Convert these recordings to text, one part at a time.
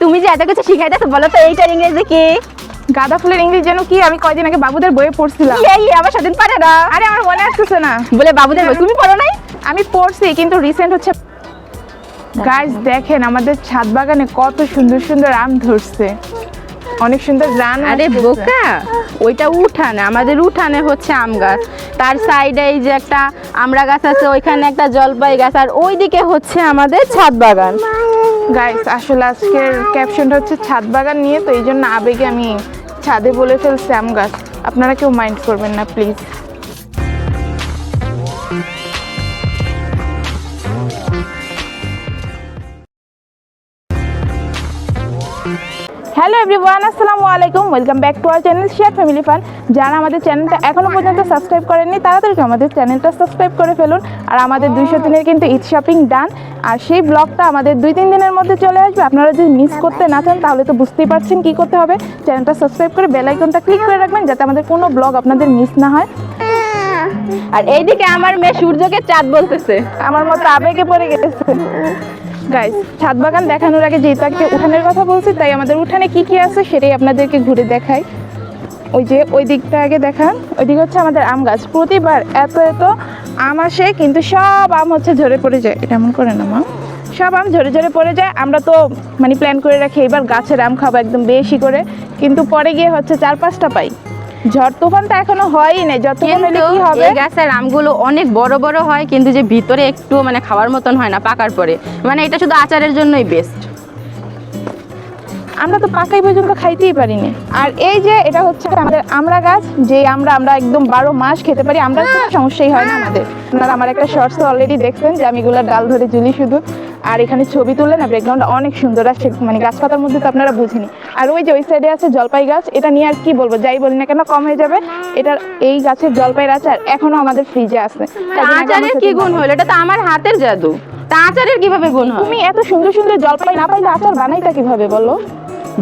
তুমি যে এত কিছু শিখাইতেছো বলো তো এইটার ইংরেজি কি? গাঁদা ফুলের ইংলিশ যেন কি আমি কয়দিন আগে বাবুদের বইয়ে পড়ছিলাম। এই আমার সাথে পারে না। আরে আমার মনে আসতেছে না। বলে বাবুদের বই তুমি পড়ো নাই? আমি পড়ছি কিন্তু রিসেন্ট হচ্ছে গাছ দেখেন আমাদের ছাদ বাগানে কত সুন্দর সুন্দর আম ধরছে। অনেক সুন্দর গ্রান আরে বোকা ওইটা উঠানে আমাদের উঠানে হচ্ছে আম গাছ। তার সাইডে এই যে একটা আমড়া গাছ আছে ওইখানে একটা জলপাই গাছ আর ওইদিকে হচ্ছে আমাদের ছাদ বাগান। গাইস আসলে আজকের ক্যাপশনটা হচ্ছে ছাদ বাগান নিয়ে তো এই জন্য আবেগে আমি ছাদে বলে ফেলছি আম গাছ। আপনারা কেউ মাইন্ড করবেন না প্লিজ হ্যালো এভরিওয়ান, আসসালামু আলাইকুম। Welcome back to our channel share family fun. যারা আমাদের চ্যানেলটা এখনও পর্যন্ত সাবস্ক্রাইব করেননি তাড়াতাড়ি আমাদের চ্যানেলটা সাবস্ক্রাইব করে ফেলুন। আর আমাদের দুইশো দিনের কিন্তু ঈদ শপিং ডান। আর সেই ব্লগটা আমাদের দুই তিন দিনের মধ্যে চলে আসবে। আপনারা যদি মিস করতে না চান, তাহলে তো বুঝতেই পারছেন কী করতে হবে। চ্যানেলটা সাবস্ক্রাইব করে বেল আইকনটা ক্লিক করে রাখবেন, যাতে আমাদের কোনো ব্লগ আপনাদের মিস না হয়। আর এইদিকে আমার মেয়ে সূর্যকে চাঁদ বলতেছে। আমার মতো আবেগে পড়ে গেছে। গাইস ছাদ বাগান দেখানোর আগে যেহেতু আজকে উঠানের কথা বলছি, তাই আমাদের উঠানে কি কি আছে সেটাই আপনাদেরকে ঘুরে দেখাই। ওই যে ওই দিকটা আগে দেখান। ওই দিক হচ্ছে আমাদের আম গাছ। প্রতিবার এত এত আম আসে, কিন্তু সব আম হচ্ছে ঝরে পড়ে যায়। এটা এমন করে না, মা। সব আম ঝরে ঝরে পড়ে যায়। আমরা তো মানে প্ল্যান করে রাখি এবার গাছের আম খাব একদম বেশি করে। কিন্তু পরে গিয়ে হচ্ছে চার পাঁচটা পাই। ঝড় তুফানটা এখনও হয়ই নাই। যত হলে কি হবে? এই গাছের আমগুলো অনেক বড় বড় হয় কিন্তু যে ভিতরে একটু মানে খাওয়ার মতন হয় না পাকার পরে। মানে এটা শুধু আচারের জন্যই বেস্ট আমরা তো পাকাই পর্যন্ত খাইতেই পারিনি। আর এই যে এটা হচ্ছে আমাদের আমরা গাছ যে আমরা আমরা একদম বারো মাস খেতে পারি আমরা কোনো সমস্যাই হয় না আমাদের। আপনারা আমার একটা শর্টস অলরেডি দেখছেন যে আমি এগুলোর ডাল ধরে ঝুলি শুধু। আর এখানে ছবি তুললে না ব্যাকগ্রাউন্ড অনেক সুন্দর আসছে মানে গাছপাতার মধ্যে তো আপনারা বুঝিনি। আর ওই যে ওই সাইডে আছে জলপাই গাছ এটা নিয়ে আর কি বলব যাই বলি না কেন কম হয়ে যাবে। এটার এই গাছের জলপাইয়ের আচার এখনও আমাদের ফ্রিজে আছে। আচারের কি গুণ হলো? এটা তো আমার হাতের জাদু। তা আচারের কীভাবে গুণ হয়? তুমি এত সুন্দর সুন্দর জলপাই না পাইলে আচার বানাইটা কীভাবে বলো?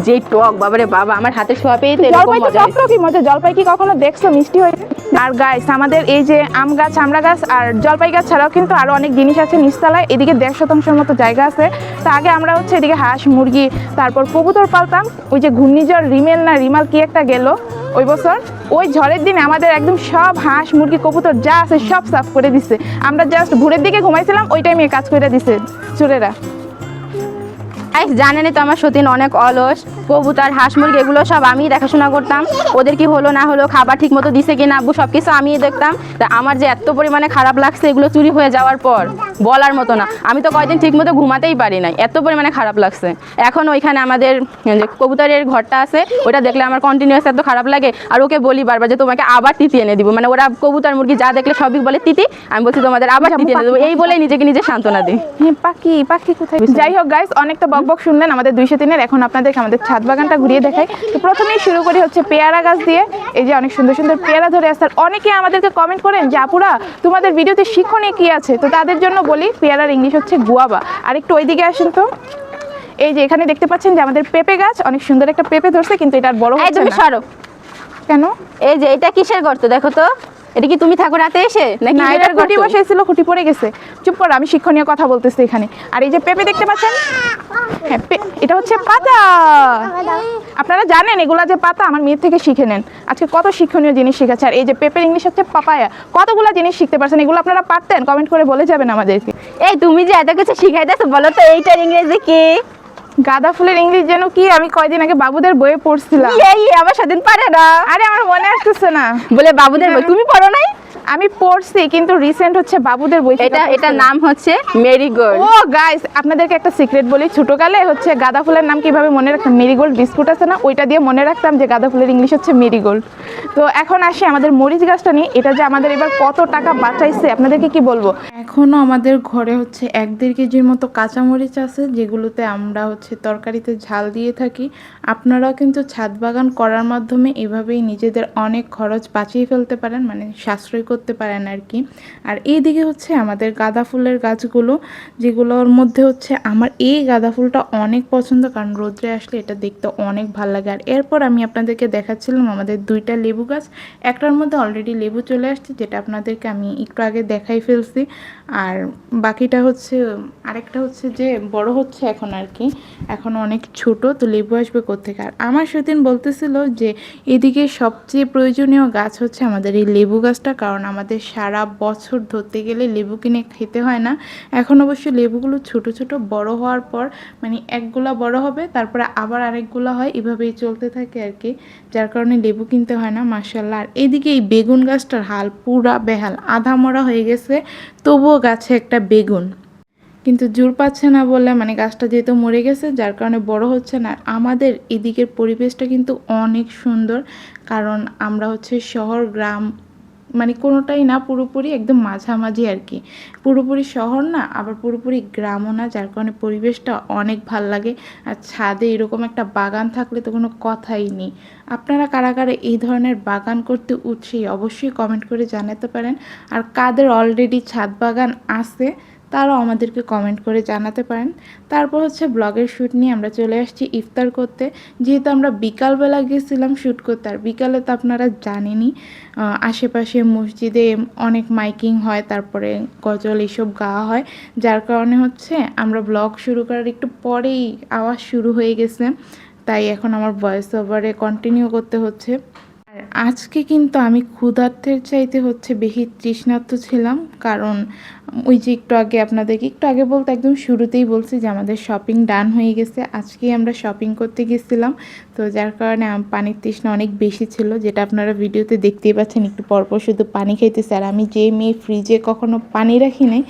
যে টক বাবারে বাবা আমার হাতে ছোঁয়া পেয়ে জলপাই তো মজা হয়েছে। চক্র কি মজা। জলপাই কি কখনো দেখছ? মিষ্টি হয়ে আর গাছ আমাদের এই যে আম গাছ আমড়া গাছ আর জলপাই গাছ ছাড়াও কিন্তু আরও অনেক জিনিস আছে নিচতলায়। এদিকে দেড় শতাংশের মতো জায়গা আছে। তো আগে আমরা হচ্ছে এদিকে হাঁস, মুরগি, তারপর কবুতর পালতাম। ওই যে ঘূর্ণিঝড় রিমেল না, রিমাল কি একটা গেল ওই বছর? ওই ঝড়ের দিনে আমাদের একদম সব হাঁস, মুরগি, কবুতর যা আছে সব সাফ করে দিছে। আমরা জাস্ট ভোরের দিকে ঘুমাইছিলাম, ওই টাইমে কাজ করে দিছে চোরেরা। জানেনই তো আমার সতীন অনেক অলস। কবুতর হাঁস মুরগি, এগুলো সব আমি দেখাশোনা করতাম। ওদের কি হলো না হলো, খাবার ঠিক মতো দিছে কিনা, আব্বু সব কিছু আমিই দেখতাম। তা আমার যে এত পরিমাণে খারাপ লাগছে, এগুলো চুরি হয়ে যাওয়ার পর। বলার মতো না। আমি তো কয়েকদিন ঠিক মতো ঘুমাতেই পারি নাই। এত পরিমাণে খারাপ লাগছে। এখন ওইখানে আমাদের যে কবুতরের ঘরটা আছে ওটা দেখলে আমার কন্টিনিউয়াস এত খারাপ লাগে। আর ওকে বলি বারবার যে তোমাকে আবার তিতি এনে দিব। মানে ওরা কবুতর মুরগি যা দেখলে সবই বলে তিতি। আমি বলছি তোমাদের আবার তিতি এনে দেবো। এই বলেই নিজেকে নিজে সান্ত্বনা দিই। পাখি পাখি কোথায় যাই হোক গাইস অনেকটা বকবক শুনলেন আমাদের দুইশো তিনের। এখন আপনাদেরকে আমাদের ছাদ বাগানটা ঘুরিয়ে দেখাই। তো প্রথমেই শুরু করি হচ্ছে পেয়ারা গাছ দিয়ে। এই যে অনেক সুন্দর সুন্দর পেয়ারা ধরে আর অনেকে আমাদেরকে কমেন্ট করেন যে আপুরা তোমাদের ভিডিওতে শিক্ষণীয় কি আছে? তো তাদের জন্য বলি পেয়ারার ইংলিশ হচ্ছে গুয়াবা। আর একটু ওইদিকে আসেন তো। এই যে এখানে দেখতে পাচ্ছেন যে আমাদের পেঁপে গাছ অনেক সুন্দর একটা পেঁপে ধরছে কিন্তু এটা আর বড় হচ্ছে না। সরো। কেন? এই যে এটা কিসের গর্ত দেখো তো? এটা কি তুমি থাকো রাতে এসে? নাকি না খুঁটি বসেছিল খুঁটি পড়ে গেছে। চুপ করো আমি শিক্ষণীয় কথা বলতেছি এখানে। আর এই যে পেঁপে দেখতে পাচ্ছেন? হ্যাঁ এটা হচ্ছে পাতা। আপনারা জানেন এগুলা যে পাতা আমার মেয়ের থেকে শিখে নেন। আজকে কত শিক্ষণীয় জিনিস শিখেছে আর এই যে পেপার ইংলিশ হচ্ছে পাপায়া কতগুলো জিনিস শিখতে পারছেন? এগুলো আপনারা পারতেন? কমেন্ট করে বলে যাবেন আমাদেরকে। এই তুমি যে এত কিছু শিখাই দেখো বলো তো এইটার ইংরেজি কি? গাঁদা ফুলের ইংলিশ যেন কি আমি কয়দিন আগে বাবুদের বইয়ে পড়ছিলাম। এই আমার সেদিন পারে না। আরে আমার মনে আসতেছে না। বলে বাবুদের বই তুমি পড়ো নাই? আমি পড়ছি কিন্তু রিসেন্ট হচ্ছে বাবুদের বই এটা এটা নাম হচ্ছে মেরিগোল্ড। ও গাইস আপনাদেরকে একটা সিক্রেট বলি ছোটকালে হচ্ছে গাঁদা ফুলের নাম কীভাবে মনে রাখতাম? মেরিগোল্ড বিস্কুট আছে না ওইটা দিয়ে মনে রাখতাম যে গাঁদা ফুলের ইংলিশ হচ্ছে মেরিগোল্ড। তো এখন আসি আমাদের মরিচ গাছটা নিয়ে এটা যে আমাদের এবার কত টাকা বাঁচাইছে আপনাদেরকে কি বলব? এখনও আমাদের ঘরে হচ্ছে এক দেড় কেজির মতো কাঁচা মরিচ আছে যেগুলোতে আমরা হচ্ছে তরকারিতে ঝাল দিয়ে থাকি। আপনারাও কিন্তু ছাদ বাগান করার মাধ্যমে এভাবেই নিজেদের অনেক খরচ বাঁচিয়ে ফেলতে পারেন মানে সাশ্রয় করতে পারেন আর কি। আর এইদিকে হচ্ছে আমাদের গাঁদা ফুলের গাছগুলো, যেগুলোর মধ্যে হচ্ছে আমার এই গাঁদা ফুলটা অনেক পছন্দ, কারণ রোদ্রে আসলে এটা দেখতে অনেক ভালো লাগে। আর এরপর আমি আপনাদেরকে দেখাচ্ছিলাম আমাদের দুইটা লেবু গাছ। একটার মধ্যে অলরেডি লেবু চলে আসছে, যেটা আপনাদেরকে আমি একটু আগে দেখাই ফেলছি। আর বাকিটা হচ্ছে, আরেকটা হচ্ছে যে বড় হচ্ছে এখন আর কি। এখন অনেক ছোট, তো লেবু আসবে কোথেকে আর আমার সেদিন বলতেছিল যে এদিকে সবচেয়ে প্রয়োজনীয় গাছ হচ্ছে আমাদের এই লেবু গাছটা, কারণ আমাদের সারা বছর ধরতে গেলে লেবু কিনে খেতে হয় না। এখন অবশ্য লেবুগুলো ছোট ছোট, বড় হওয়ার পর মানে একগুলা বড় হবে, তারপরে আবার আরেকগুলা হয়, এভাবেই চলতে থাকে আর কি, যার কারণে লেবু কিনতে হয় না মার্শাল্লাহ আর এদিকে এই বেগুন গাছটার হাল পুরা বেহাল, আধা মরা হয়ে গেছে, তবুও গাছে একটা বেগুন। কিন্তু জোর পাচ্ছে না বলে মানে গাছটা যেহেতু মরে গেছে, যার কারণে বড় হচ্ছে না। আমাদের এদিকের পরিবেশটা কিন্তু অনেক সুন্দর, কারণ আমরা হচ্ছে শহর, গ্রাম মানে কোনোটাই না, পুরোপুরি একদম মাঝামাঝি আর কি। পুরোপুরি শহর না, আবার পুরোপুরি গ্রামও না, যার কারণে পরিবেশটা অনেক ভালো লাগে। আর ছাদে এরকম একটা বাগান থাকলে তো কোনো কথাই নেই। আপনারা কারা কারা এই ধরনের বাগান করতে উৎসাহী অবশ্যই কমেন্ট করে জানাতে পারেন। আর কাদের অলরেডি ছাদ বাগান আছে তারাও আমাদেরকে কমেন্ট করে জানাতে পারেন। তারপর হচ্ছে ব্লগের শ্যুট নিয়ে আমরা চলে আসছি ইফতার করতে। যেহেতু আমরা বিকালবেলা গেছিলাম শ্যুট করতে, আর বিকালে তো আপনারা জানেনই আশেপাশে মসজিদে অনেক মাইকিং হয়, তারপরে গজল এসব গাওয়া হয়। যার কারণে হচ্ছে আমরা ব্লগ শুরু করার একটু পরেই আওয়াজ শুরু হয়ে গেছে। তাই এখন আমার ভয়েস ওভারে কন্টিনিউ করতে হচ্ছে। আজকে কিন্তু আমি ক্ষুধার্থের চাইতে হচ্ছে বেশি তৃষ্ণার্ত ছিলাম, কারণ ওই যে একটু আগে আপনাদেরকে, একটু আগে বলতে একদম শুরুতেই বলছি যে আমাদের শপিং ডান হয়ে গেছে। আজকেই আমরা শপিং করতে গেছিলাম। তো যার কারণে পানির তৃষ্ণা অনেক বেশি ছিল, যেটা আপনারা ভিডিওতে দেখতেই পাচ্ছেন, একটু পরপর শুধু পানি খাইতেছে। আর আমি যে মেয়ে ফ্রিজে কখনো পানি রাখি নাই,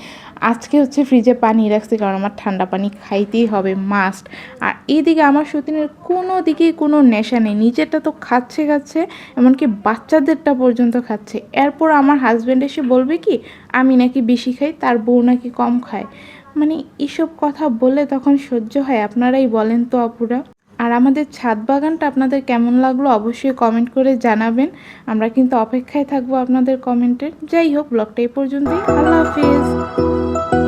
আজকে হচ্ছে ফ্রিজে পানি রাখছি, কারণ আমার ঠান্ডা পানি খাইতেই হবে মাস্ট আর এইদিকে আমার সতীনের কোনো দিকেই কোনো নেশা নেই, নিজেরটা তো খাচ্ছে খাচ্ছে, এমনকি বাচ্চাদেরটা পর্যন্ত খাচ্ছে। এরপর আমার হাজব্যান্ড এসে বলবে কি আমি নাকি বেশি খাই, তার বউ নাকি কম খায়। মানে এসব কথা বলে তখন সহ্য হয়, আপনারাই বলেন তো অপুরা আর আমাদের ছাদ বাগানটা আপনাদের কেমন লাগল অবশ্যই কমেন্ট করে জানাবেন। আমরা কিন্তু অপেক্ষায় থাকব আপনাদের কমেন্টের যাই হোক ব্লগটা এই পর্যন্তই। আল্লাহ হাফিজ।